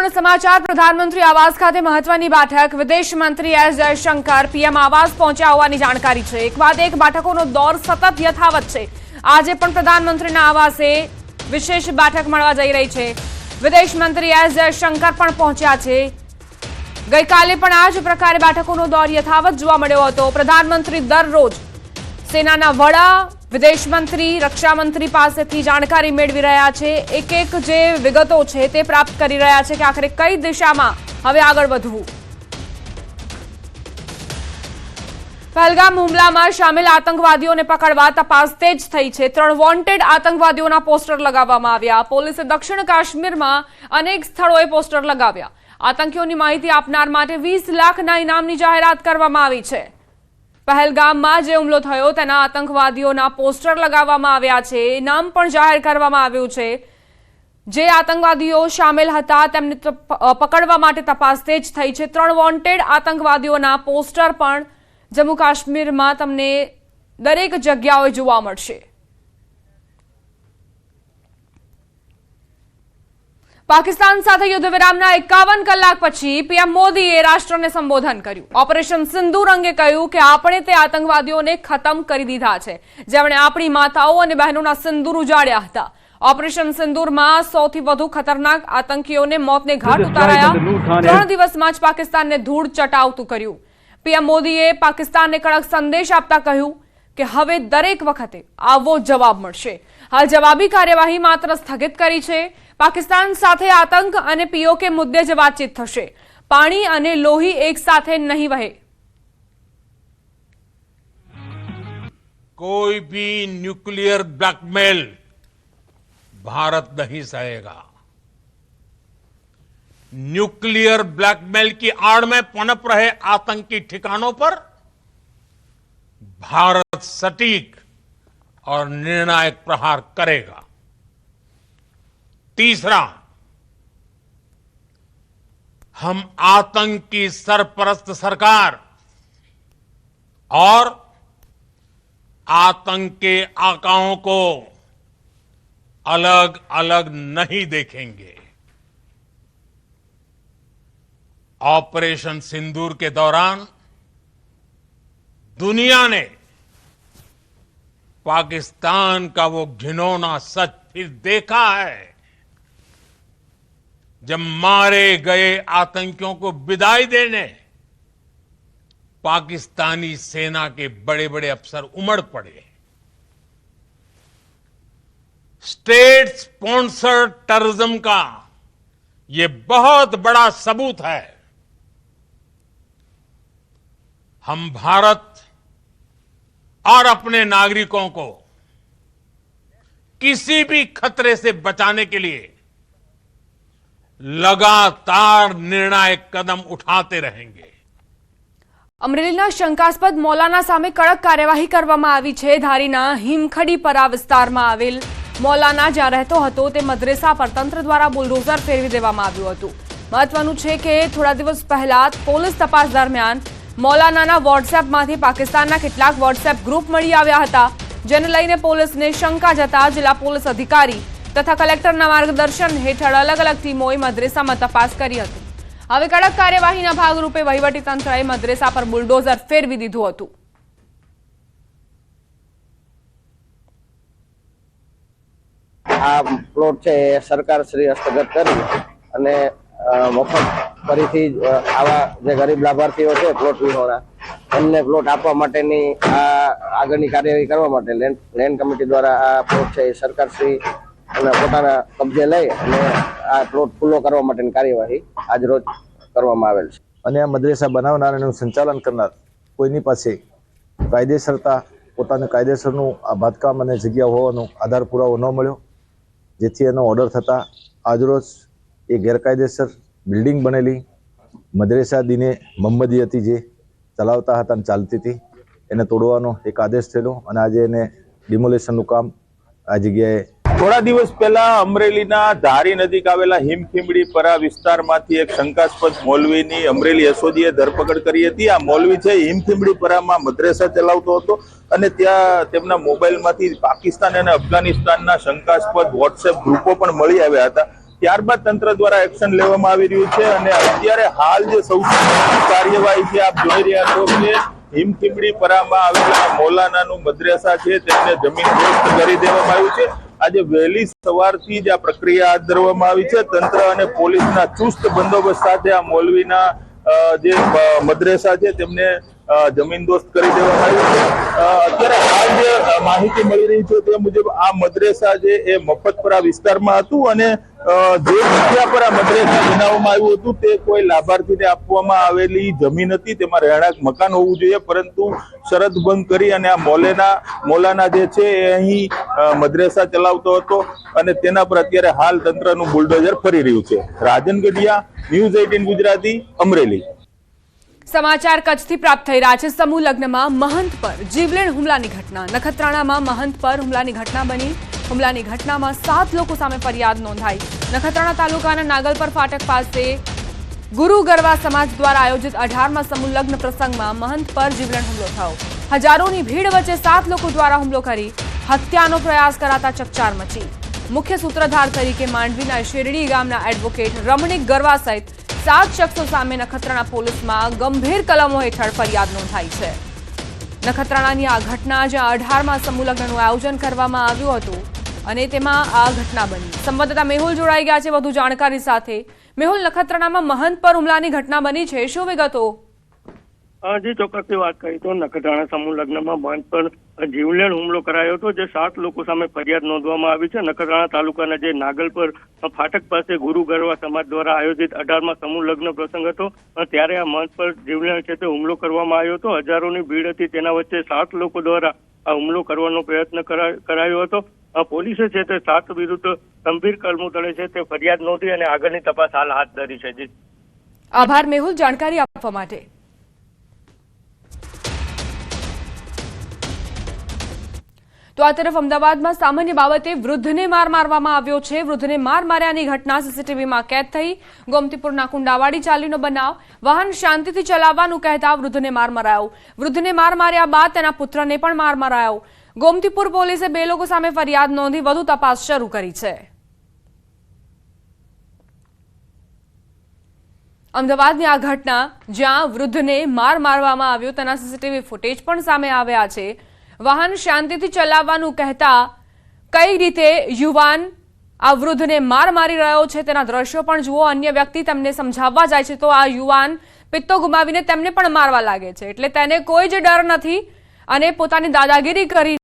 મહત્વપૂર્ણ સમાચાર. પ્રધાનમંત્રી આવાસ ખાતે મહત્વની બેઠક. વિદેશ મંત્રી એસ જયશંકર પીએમ આવાસ પહોંચ્યા હોવાની જાણકારી છે. એક બાદ એક, બેઠકોનો દોર સતત યથાવત છે. આજે પણ પ્રધાનમંત્રીના આવાસે વિશેષ બેઠક મળવા જઈ રહી છે. વિદેશ મંત્રી એસ જયશંકર પણ પહોંચ્યા છે. ગઈકાલે પણ આ જ પ્રકારે બેઠકોનો દોર યથાવત જોવા મળ્યો હતો. પ્રધાનમંત્રી દરરોજ સેનાના વડા વિદેશ મંત્રી રક્ષા મંત્રી પાસેથી જાણકારી મેળવી રહ્યા છે. એક એક જે વિગતો છે તે પ્રાપ્ત કરી રહ્યા છે કે આખરે કઈ દિશામાં હવે આગળ વધવું. પહેલગામ હુમલામાં સામેલ આતંકવાદીઓને પકડવા તપાસ તેજ થઈ છે. ત્રણ વોન્ટેડ આતંકવાદીઓના પોસ્ટર લગાવવામાં આવ્યા. પોલીસે દક્ષિણ કાશ્મીરમાં અનેક સ્થળોએ પોસ્ટર લગાવ્યા. આતંકીઓની માહિતી આપનાર માટે વીસ લાખના ઇનામની જાહેરાત કરવામાં આવી છે. પહેલગામમાં જે હુમલો થયો તેના આતંકવાદીઓના પોસ્ટર લગાવવામાં આવ્યા છે. નામ પણ જાહેર કરવામાં આવ્યું છે. જે આતંકવાદીઓ સામેલ હતા તેમને પકડવા માટે તપાસ તેજ થઈ છે. ત્રણ વોન્ટેડ આતંકવાદીઓના પોસ્ટર પણ જમ્મુ કાશ્મીરમાં તમને દરેક જગ્યાએ જોવા મળશે. પાકિસ્તાન સાથે યુદ્ધ વિરામના એકાવન કલાક પછી પીએમ મોદીએ રાષ્ટ્રને સંબોધન કર્યું. ઓપરેશન સિંદૂર અંગે કહ્યું કે આપણે તે આતંકવાદીઓને ખતમ કરી દીધા છે. જેમણે આપણી માતાઓ અને બહેનોના સિંદૂર ઉજાડ્યા હતા. ઓપરેશન સિંદૂરમાં સૌથી વધુ ખતરનાક આતંકીઓને મોતને ઘાટ ઉતારાયા. ત્રણ દિવસમાં જ પાકિસ્તાનને ધૂળ ચટાવતું કર્યું. પીએમ મોદીએ પાકિસ્તાનને કડક સંદેશ આપતા કહ્યું કે હવે દરેક વખતે આવો જવાબ મળશે. હાલ જવાબી કાર્યવાહી માત્ર સ્થગિત કરી છે. પાકિસ્તાન સાથે આતંક અને પીઓકે મુદ્દે જ વાતચીત થશે પાણી અને લોહી એક સાથે નહીં વહે कोई भी न्यूक्लियर ब्लैकमेल भारत नहीं सहेगा न्यूक्लियर ब्लैकमेल की आड़ में पनप रहे आतंकी ठिकानों पर भारत सटीक और निर्णायक प्रहार करेगा तीसरा, हम आतंक की सरपरस्त सरकार और आतंक के आकाओं को अलग अलग नहीं देखेंगे। ऑपरेशन सिंदूर के दौरान दुनिया ने पाकिस्तान का वो घिनौना सच फिर देखा है। जब मारे गए आतंकियों को विदाई देने, पाकिस्तानी सेना के बड़े बड़े अफसर उमड़ पड़े। स्टेट स्पॉन्सर्ड टेररिज्म का ये बहुत बड़ा सबूत है। हम भारत और अपने नागरिकों को किसी भी खतरे से बचाने के लिए लगातार निर्णायक कदम उठाते रहेंगे અમરેલીના શંકાસ્પદ મૌલાના સામે કડક કાર્યવાહી કરવામાં આવી છે ધારીના હિમખડીપરા વિસ્તારમાં આવેલ મૌલાના જ્યાં રહેતો હતો તે મદ્રેસા પર તંત્ર દ્વારા બુલડોઝર ફેરવી દેવામાં આવ્યું હતું મહત્વનું છે કે થોડા દિવસ પહેલા પોલીસ તપાસ દરમિયાન મૌલાનાના વોટ્સએપમાંથી પાકિસ્તાનના કેટલાક વોટ્સએપ ગ્રુપ મળી આવ્યા હતા જેને લઈને પોલીસને શંકા જતા જિલ્લા પોલીસ અધિકારી તથા કલેક્ટરના માર્ગદર્શન હેઠળ અલગ અલગ ટીમોએ મદ્રેસામાં તપાસ કરી હતી. હવે કડક કાર્યવાહીના ભાગરૂપે વહીવટીતંત્રએ મદ્રેસા પર બુલડોઝર ફેરવી દીધું હતું. આ પ્લોટ છે એ સરકાર શ્રી હસ્તગત કરી અને મફત ફરીથી આવા જે ગરીબ લાભાર્થીઓ છે પ્લોટ વિહોણા, એમને પ્લોટ આપવા માટેની આ આગળની કાર્યવાહી કરવા માટે લેન્ડ લેન્ડ કમિટી દ્વારા આ પ્લોટ છે એ સરકાર શ્રી અને પોતાના કબજે લઈ અને આ પ્લોટ ખુલ્લો કરવા માટેની કાર્યવાહી આજ રોજ કરવામાં આવેલ છે. અને આ મદ્રેસા બનાવનાર એનું સંચાલન કરનાર કોઈની પાસે કાયદેસરતા, પોતાને કાયદેસરનું આ બાંધકામ અને જગ્યા હોવાનો આધાર પુરાવો ન મળ્યો, જેથી એનો ઓર્ડર થતાં આજરોજ એ ગેરકાયદેસર બિલ્ડિંગ બનેલી મદ્રેસા દિને મોહમ્મદી હતી જે ચલાવતા હતા અને ચાલતી હતી. એને તોડવાનો એક આદેશ થયેલો અને આજે એને ડિમોલેશનનું કામ આ જગ્યાએ થોડા દિવસ પહેલા અમરેલીના ધારી નજીક આવેલા હિમખીમડી પરા વિસ્તારમાંથી એક શંકાસ્પદ મૌલવીની અમરેલી એસઓજીએ ધરપકડ કરી હતી. આ મૌલવી છે હિમખીમડી પરામાં મદ્રેસા ચલાવતો હતો અને ત્યાં તેમના મોબાઈલમાંથી પાકિસ્તાન અને અફઘાનિસ્તાનના શંકાસ્પદ વોટ્સએપ ગ્રુપો પણ મળી આવ્યા હતા. ત્યારબાદ તંત્ર દ્વારા એક્શન લેવામાં આવી રહ્યું છે અને અત્યારે હાલ જે સૌથી કાર્યવાહી છે, આપ જોઈ રહ્યા છો કે હિમખીમડી પરામાં આવેલા મૌલાનાનું મદ્રેસા છે, તેમને જમીન દોસ્ત કરી દેવામાં આવ્યું છે. આજે વહેલી સવારથી જ આ પ્રક્રિયા હાથ ધરવામાં આવી છે. તંત્ર અને પોલીસના ચુસ્ત બંદોબસ્ત સાથે આ મોલવીના જે મદ્રેસા છે, તેમને જમીન દોસ્ત કરી દેવામાં આવ્યું અત્યારે હાલ જે માહિતી મળી રહી છે તે મુજબ આ મદ્રેસા છે એ મફતપરા વિસ્તારમાં હતું અને જે જગ્યા પર આ મદ્રેસા બનાવવામાં આવ્યું હતું તે કોઈ લાભાર્થીને આપવામાં આવેલી જમીન હતી. તેમાં રહેણાંક મકાન હોવું જોઈએ, પરંતુ શરત ભંગ કરી અને આ મોલેના, મોલાના જે છે એ અહીં મદ્રેસા ચલાવતો હતો અને તેના પર અત્યારે હાલ તંત્રનું બુલડોઝર ફરી રહ્યું છે. Rajan Gadhiya, news eighteen Gujarati, Amreli. સમાચાર કચ્છથી પ્રાપ્ત થઈ રહ્યા છે. સમૂહ લગ્નમાં મહંત પર જીવલેણ હુમલાની ઘટના. નખત્રાણામાં મહંત પર હુમલાની ઘટના બની. હુમલાની ઘટનામાં સાત લોકો સામે ફરિયાદ નોંધાઈ. નખત્રાણા તાલુકાના નાગલપર ફાટક પાસે ગુરુ ગરવા સમાજ દ્વારા આયોજિત અઢારમાં સમૂહ લગ્ન પ્રસંગમાં મહંત પર જીવલેણ હુમલો થયો. હજારોની ભીડ વચ્ચે સાત લોકો દ્વારા હુમલો કરી હત્યાનો પ્રયાસ કરાતા ચકચાર મચી. મુખ્ય સૂત્રધાર તરીકે માંડવીના શેરડી ગામના એડવોકેટ રમણીક ગરવા સહિત સાત શખ્સો સામે નખત્રાણા પોલીસમાં ગંભીર કલમો હેઠળ ફરિયાદ નોંધાઈ છે. નખત્રાણાની આ ઘટના જ્યાં અઢારમાં સમૂહ લગ્નનું આયોજન કરવામાં આવ્યું હતું અને તેમાં આ ઘટના બની. સંવાદદાતા મેહુલ જોડાઈ ગયા છે. વધુ જાણકારી સાથે મેહુલ નખત્રાણામાં મહંત પર હુમલાની ઘટના બની છે. શું વિગતો? જે ચોક્કસથી વાત કરી તો નખત્રાણા સમૂહ લગ્નમાં બંધ પર જીવલેણ હુમલો કરાયો હતો. જે સાત લોકો સામે ફરિયાદ નોંધવામાં આવી છે. નખત્રાણા તાલુકાના જે નાગલપર ફાટક પાસે ગુરુ ગરવા સમાજ દ્વારા આયોજિત અઢારમાં સમૂહ લગ્ન પ્રસંગ હતો. ત્યારે આ મંચ પર જીવલેણ છે તે હુમલો કરવામાં આવ્યો હતો. હજારોની ભીડ હતી. તેના વચ્ચે સાત લોકો દ્વારા આ હુમલો કરવાનો પ્રયત્ન કરાયો હતો. પોલીસે છે તે સાત વિરુદ્ધ ગંભીર કલમો તળે છે તે ફરિયાદ નોંધી અને આગળની તપાસ હાલ હાથ ધરી છે. આભાર મેહુલ. જાણકારી આપવા માટે. તો આ તરફ અમદાવાદમાં સામાન્ય બાબતે વૃદ્ધને માર મારવામાં આવ્યો છે. વૃદ્ધને માર માર્યાની ઘટના સીસીટીવીમાં કેદ થઈ. ગોમતીપુરના કુંડાવાડી ચાલીનો બનાવ. વાહન શાંતિથી ચલાવવાનું કહેતા વૃદ્ધને માર મરાયો. વૃદ્ધને માર માર્યા બાદ તેના પુત્રને પણ માર મરાયો. ગોમતીપુર પોલીસે બે લોકો સામે ફરિયાદ નોંધી વધુ તપાસ શરૂ કરી છે. અમદાવાદની આ ઘટના જ્યાં વૃદ્ધને માર મારવામાં આવ્યો તેના સીસીટીવી ફૂટેજ પણ સામે આવ્યા છે. વાહન શાંતિથી ચલાવવાનું કહેતા કઈ રીતે યુવાન આ વૃદ્ધને માર મારી રહ્યો છે તેના દ્રશ્યો પણ જુઓ. અન્ય વ્યક્તિ તેમને સમજાવવા જાય છે તો આ યુવાન પિત્તો ગુમાવીને તેમને પણ મારવા લાગે છે. એટલે તેને કોઈ જ ડર નથી અને પોતાની દાદાગીરી કરી